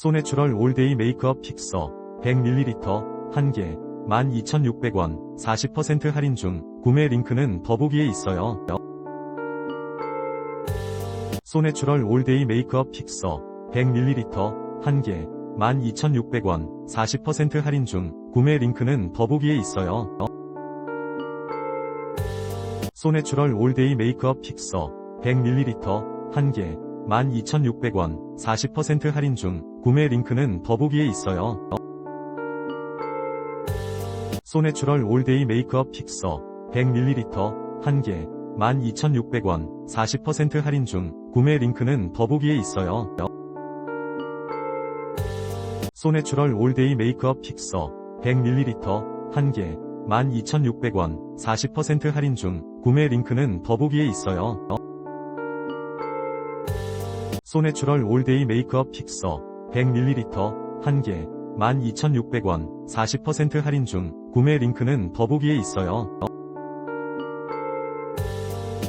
소내추럴 올데이 메이크업 픽서 100ml 1개 12,600원 40% 할인 중 구매 링크는 더보기에 있어요. 소내추럴 올데이 메이크업 픽서 100ml 1개 12,600원 40% 할인 중 구매 링크는 더보기에 있어요. 소내추럴 올데이 메이크업 픽서 100ml 1개 12,600원 40% 할인 중 구매 링크는 더보기에 있어요. 소내추럴 올데이 메이크업 픽서 100ml 1개 12,600원 40% 할인 중 구매 링크는 더보기에 있어요. 소내추럴 올데이 메이크업 픽서 100ml 1개 12,600원 40% 할인 중 구매 링크는 더보기에 있어요. 소내추럴 올데이 메이크업 픽서 100ml 1개 12,600원 40% 할인 중 구매 링크는 더보기에 있어요.